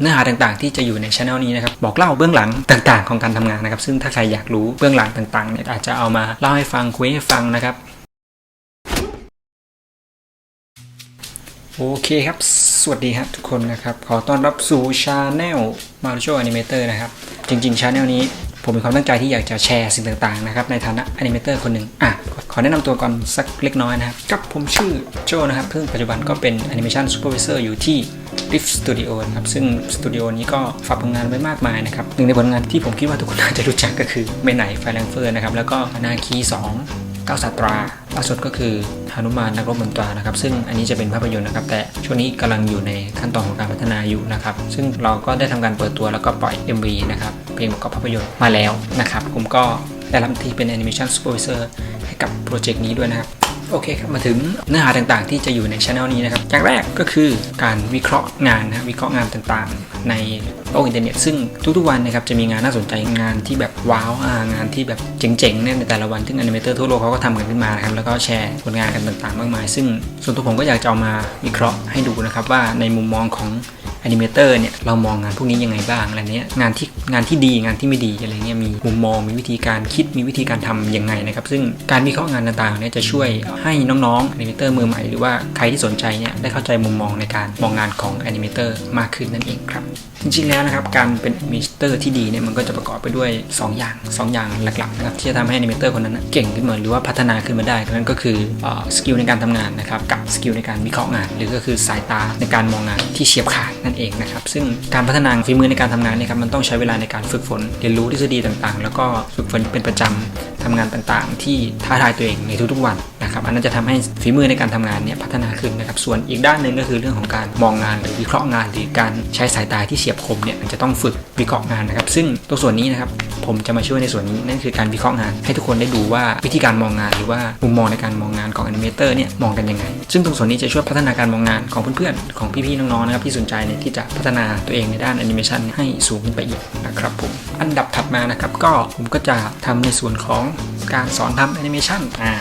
เนื้อหาต่างๆ ที่จะอยู่ในช anel นี้นะครับบอกเล่าเบื้องหลังต่างๆ ของการทำงานนะครับ ซึ่งถ้าใครอยากรู้เบื้องหลังต่างๆเนี่ยอาจจะเอามาเล่าให้ฟังคุยให้ฟังนะครับ โอเคครับ สวัสดีครับทุกคนนะครับ ขอต้อนรับสู่ช anel Marucho Animator นะครับ จริงๆช anel นี้ผมมีความตั้งใจที่อยากจะแชร์สิ่งต่างๆนะครับในฐานะแอนิเมเตอร์คนหนึ่งอะ ขอแนะนำตัวก่อนสักเล็กน้อยนะครับกับผมชื่อโจนะครับซึ่งปัจจุบันก็เป็นแอนิเมชันซูเปอร์วิเซอร์อยู่ที่ Rift Studio นะครับซึ่งสตูดิโอนี้ก็ฝากผลงานไว้มากมายนะครับหนึ่งในผลงานที่ผมคิดว่าทุกคนน่าจะรู้จักก็คือเมไหนไฟแรงเฟอร์นะครับแล้วก็นาคี2 9สาตราล่าสุดก็คือฮานุมานนักรบมนตรานะครับ ซึ่งอันนี้จะเป็นภาพยนตร์นะครับ แต่ช่วงนี้กำลังอยู่ในขั้นตอนของการพัฒนาอยู่นะครับ ซึ่งเราก็ได้ทำการเปิดตัวแล้วก็ปล่อย MV นะครับ เพลงประกอบภาพยนตร์มาแล้วนะครับ ผมก็ ได้รับที่เป็น Animation Supervisor ให้กับโปรเจกต์นี้ด้วยนะครับโอเคครับมาถึงเนื้อหาต่างๆ ที่จะอยู่ในช anel นี้นะครับอย่างแรกก็คือการวิเคราะห์งานนะวิเคราะห์งานต่างๆ ในโลกอินเทอร์เน็ตซึ่งทุกๆวันนะครับจะมีงานน่าสนใจงานที่แบบว้าวงานที่แบบเจ๋งๆเนี่ยในแต่ละวันซึ่งอนิเมเตอร์ทั่วโลกเขาก็ทำกันขึ้นมานครับแล้วก็แชร์ผลงานกันต่างๆ มากมาย ซึ่งส่วนตัวผมก็อยากจะเอามาวิเคราะห์ให้ดูนะครับว่าในมุมมองของ แอนิเมเตอร์เนี่ยเรามองงานพวกนี้ยังไงบ้างอะไรเนี้ยงานที่งานที่ดีงานที่ไม่ดีอะไรเงี้ยมีมุมมองมีวิธีการคิดมีวิธีการทำยังไงนะครับซึ่งการวิเคราะห์งานต่างๆเนี่ยจะช่วยให้น้องๆแอนิเมเตอร์มือใหม่หรือว่าใครที่สนใจเนี่ยได้เข้าใจมุมมองในการมองงานของแอนิเมเตอร์มากขึ้นนั่นเองครับ จริงๆแล้วนะครับการเป็นแอนิเมเตอร์ที่ดีเนี่ยมันก็จะประกอบไปด้วย 2 อย่าง 2 อย่างหลักๆนะครับที่จะทำให้นิเมเตอร์คนนั้นเก่งขึ้นมาหรือว่าพัฒนาขึ้นมาได้นั่นก็คือสกิลในการทำงานนะครับกับสกิลในการวิเคราะห์งาน หรือก็คือสายตาในการมองงานที่เฉียบขาดนั่นเองนะครับซึ่งการพัฒนาฝีมือในการทำงานเนี่ยครับมันต้องใช้เวลาในการฝึกฝนเรียนรู้ทฤษฎีต่างๆ แล้วก็ฝึกฝนเป็นประจำทำงานต่างๆ ที่ท้าทายตัวเองในทุกๆวัน นะครับอันนั้นจะทำให้ฝีมือในการทำงานเนี่ยพัฒนาขึ้นนะครับส่วนอีกด้านหนึ่งก็คือเรื่องของการมองงานหรือวิเคราะห์งาน หรือการใช้สายตาที่เฉียบคมเนี่ยมันจะต้องฝึกวิเคราะห์งานนะครับ ซึ่งตัวส่วนนี้นะครับผมจะมาช่วยในส่วนนี้นั่นคือการวิเคราะห์งาน ให้ทุกคนได้ดูว่าวิธีการมองงานหรือว่ามุมมองในการมองงานของแอนิเมเตอร์เนี่ยมองกันยังไง ซึ่งตรงส่วนนี้จะช่วยพัฒนาการมองงานของเพื่อนๆของพี่ๆน้องๆนะครับที่สนใจเนี่ยที่จะพัฒนาตัวเองในด้านแอนิเมชันให้สูงขึ้นไปอีกนะครับผมอันดับถัดมานะครับก็ผมก็จะทำในส่วนของการสอนทำแอนิเมชันอ่า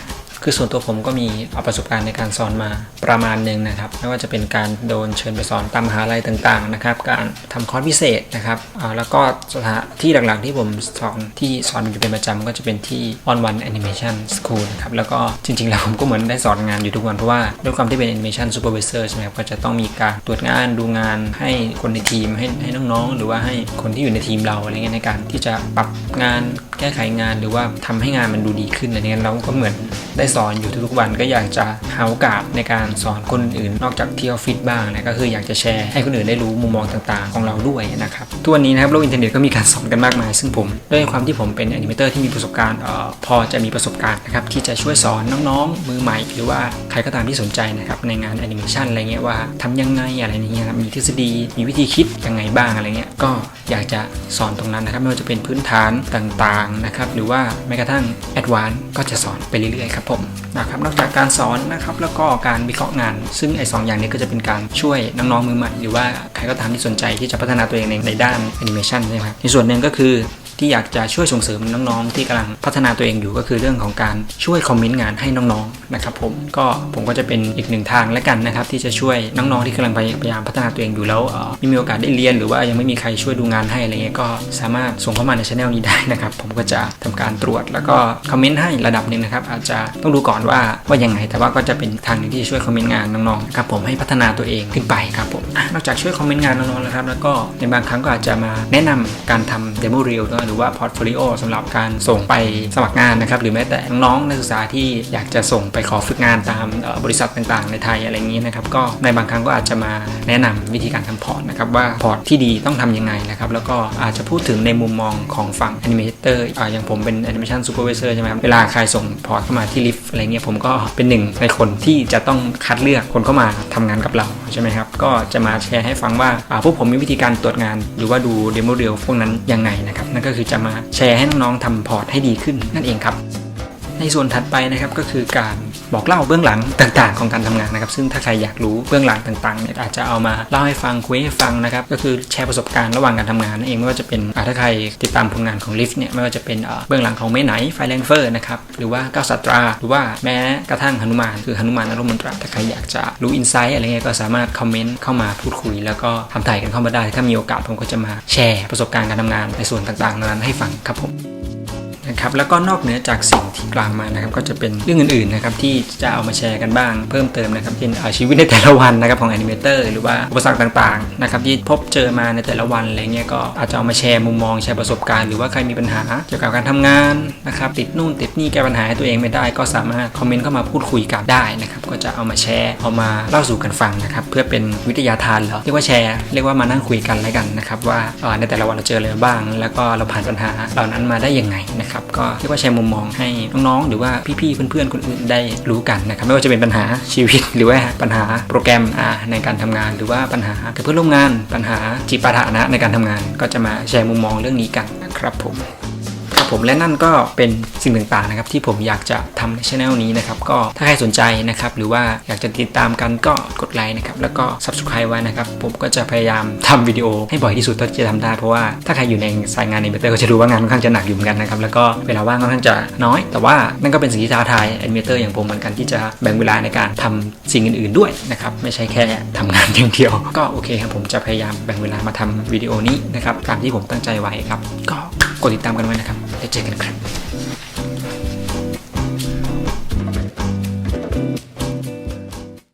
คือส่วนตัวผมก็มีเอาประสบการณ์ในการสอนมาประมาณหนึ่งนะครับ ไม่ว่าจะเป็นการโดนเชิญไปสอนตามมหาลัยต่างๆนะครับ การทำคอร์สพิเศษนะครับแล้วก็สถานที่หลักๆที่ผมสอนที่สอนอยู่เป็นประจำก็จะเป็นที่ On One Animation School นะครับแล้วก็จริงๆ แล้วผมก็เหมือนได้สอนงานอยู่ทุกวัน เพราะว่าด้วยความที่เป็น Animation Supervisor ใช่ไหมครับก็จะต้องมีการตรวจงานดูงานให้คนในทีมให้ให้น้องๆ หรือว่าให้คนที่อยู่ในทีมเราอะไรเงี้ยในการที่จะปรับงาน แก้ไขงานหรือว่าทำให้งานมันดูดีขึ้นอะไรเงี้ยเราก็เหมือนได้สอนอยู่ทุกๆวันก็อยากจะหาโอกาสในการสอนคนอื่นนอกจากที่ออฟฟิศบ้างนะก็คืออยากจะแชร์ให้คนอื่นได้รู้มุมมองต่างๆ ของเราด้วยนะครับทุกวันนี้นะครับโลกอินเทอร์เน็ตก็มีการสอนกันมากมาย ซึ่งผมด้วยความที่ผมเป็นแอนิเมเตอร์ที่มีประสบการณ์ออพอจะมีประสบการณ์นะครับที่จะช่วยสอนน้องๆ มือใหม่ หรือว่าใครก็ตามที่สนใจนะครับในงานแอนิเมชันอะไรเงี้ยว่าทำยังไงอะไรเงี้ยมีทฤษฎีมีวิธีคิดยังไงบ้างอะไรเงี้ยก็อยากจะสอนตรงนั้นนะครับไม่ว่าจะเป็นพื้นฐานต่างนะครับ หรือว่าแม้กระทั่งแอดวานก็จะสอนไปเรื่อยๆครับผมนะครับ นอกจากการสอนนะครับแล้วก็การวิเคราะห์งาน ซึ่งไอ้สองอย่างนี้ก็จะเป็นการช่วยน้องๆมือใหม่หรือว่าใครก็ตามที่สนใจที่จะพัฒนาตัวเองในในด้านแอนิเมชันใช่ไหมครับในส่วนหนึ่งก็คือ ที่อยากจะช่วยส่งเสริมน้องๆ ที่กำลังพัฒนาตัวเองอยู่ก็คือเรื่องของการช่วยคอมเมนต์งานให้น้องๆนะครับผมก็ผมก็จะเป็นอีกหนึ่งทางและกันนะครับที่จะช่วยน้องๆที่กำลังพยายามพัฒนาตัวเองอยู่แล้วไม่มีโอกาสได้เรียน หรือว่ายังไม่มีใครช่วยดูงานให้อะไรเงี้ยก็สามารถส่งเข้ามาในช anel นี้ได้นะครับผมก็จะทำการตรวจแล้วก็คอมเมนต์ให้ระดับหนึ่งนะครับอาจจะต้องดูก่อนว่าว่ายังไงแต่ว่าก็จะเป็นทางหนึงที่จะช่วยคอมเมนต์งานน้องๆนะครับผมให้พัฒนาตัวเองขึ้นไปครับผมนอกจากช่วยคอมเมนต์งานน้องๆแล้วครับแล้วก็ในบางครั้งก็อาจจะมาแนะนำการทำเดโมเรียลหรือว่าพอร์ตโฟลิโอสำหรับการส่งไปสมัครงานนะครับหรือแม้แต่น้องๆนักศึกษาที่อยากจะส่งไปขอฝึกงานตามบริษัทต่างๆ ในไทยอะไรอย่างนี้นะครับก็ในบางครั้งก็อาจจะมาแนะนำวิธีการทำพอร์ตนะครับว่าพอร์ตที่ดีต้องทำยังไงนะครับแล้วก็อาจจะพูดถึงในมุมมองของฝั่งแอนิเมเตอร์อย่างผมเป็นแอนิเมชันซูเปอร์วิเซอร์ใช่ไหมครับเวลาใครส่งพอร์ตเข้ามาที่ลิฟต์อะไรเงี้ยผมก็เป็นหนึ่งในคนที่จะต้องคัดเลือกคนเข้ามาทำงานกับเราใช่ไหมครับก็จะมาแชร์ให้ฟังว่าพวกผมมีวิธีการตรวจงาน หรือว่าดูเดโมเรียลพวกนั้นยังไงนะครับนั่นก็็คือจะมาแชร์ให้น้องๆทำพอร์ตให้ดีขึ้นนั่นเองครับ ในส่วนถัดไปนะครับก็คือการบอกเล่าเบื้องหลังต่างๆ ของการทำงานนะครับซึ่งถ้าใครอยากรู้เบื้องหลังต่างๆเนี่ยอาจจะเอามาเล่าให้ฟังคุยให้ฟังนะครับก็คือแชร์ประสบการณ์ระหว่างการทำงานนั่นเองไม่ว่าจะเป็นถ้าใครติดตามผลงานของลิฟต์เนี่ยไม่ว่าจะเป็นเบื้องหลังของเมไหนไฟแรงเฟอร์นะครับหรือว่าก้าวสัตรา หรือว่าแม้กระทั่งหนุมานคือหนุมานนรมนตราถ้าใครอยากจะรู้อินไซต์อะไรเงี้ยก็สามารถคอมเมนต์เข้ามาพูดคุย แล้วก็ทำถ่ายกันเข้ามาได้ ถ้ามีโอกาสผมก็จะมาแชร์ประสบการณ์การทำงานในส่วนต่างๆ นั้นให้ฟังครับผม นะครับแล้วก็นอกเหนือจากสิ่งที่กล่าวมานะครับก็จะเป็นเรื่องอื่นๆนะครับที่จะเอามาแชร์กันบ้าง เพิ่มเติมนะครับเช่นชีวิตในแต่ละวันนะครับของแอนิเมเตอร์หรือว่าอุปสรรคต่างๆนะครับที่พบเจอมาในแต่ละวันอะไรเงี้ยก็อาจจะเอามาแชร์มุมมองแชร์ประสบการณ์หรือว่าใครมีปัญหาเกี่ยวกับการทำงานนะครับติดนู่นติดนี่แก้ปัญหาให้ตัวเองไม่ได้ ก็สามารถคอมเมนต์เข้ามาพูดคุยกันได้นะครับก็จะเอามาแชร์เอามาเล่าสู่กันฟังนะครับเพื่อเป็นวิทยาทานเหรอเรียกว่าแชร์เรียกว่ามานั่งคุยกันแล้วกันนะครับว่าในแต่ละวันเราเจออะไรบ้าง แล้วก็เราผ่านปัญหาเหล่านั้นมาได้ยังไงนะครับก็เรียกว่าแชร์มุมมองให้น้องๆ หรือว่าพี่ๆเพื่อนๆคนอื่นได้รู้กันนะครับไม่ว่าจะเป็นปัญหาชีวิต หรือว่าปัญหาโปรแกรมในการทำงาน หรือว่าปัญหากับเพื่อนร่วมงาน ปัญหาจิปาถะนะในการทำงาน ก็จะมาแชร์มุมมองเรื่องนี้กันนะครับผม ผมและนั่นก็เป็นสิ่งต่างๆนะครับที่ผมอยากจะทำในช anel นี้นะครับก็ถ้าใครสนใจนะครับหรือว่าอยากจะติดตามกันก็กดไลค์นะครับแล้วก็ subscribe ไว้นะครับผมก็จะพยายามทำวิดีโอให้บ่อยที่สุดเท่าที่จะทำได้เพราะว่าถ้าใครอยู่ในสายงานในเบเตอร์ก็จะรู้ว่างานค่อนข้างจะหนักอยู่เหมือนกันนะครับแล้วก็เวลาว่างค่อนข้างจะน้อย แต่ว่านั่นก็เป็นสิ่งที่ท้าทายแอนิเมเตอร์อย่างผมเหมือนกันที่จะแบ่งเวลาในการทำสิ่งอื่น ๆด้วยนะครับไม่ใช่แค่ทำงานอย่างเดียว ก็โอเคครับผมจะพยายามแบ่งเวลามาทำวิดีโอนี้นะครับตามที่ผมตั้งใจไว้ครับก็ กดติดตามกันไว้นะครับแล้วเจอกันครับ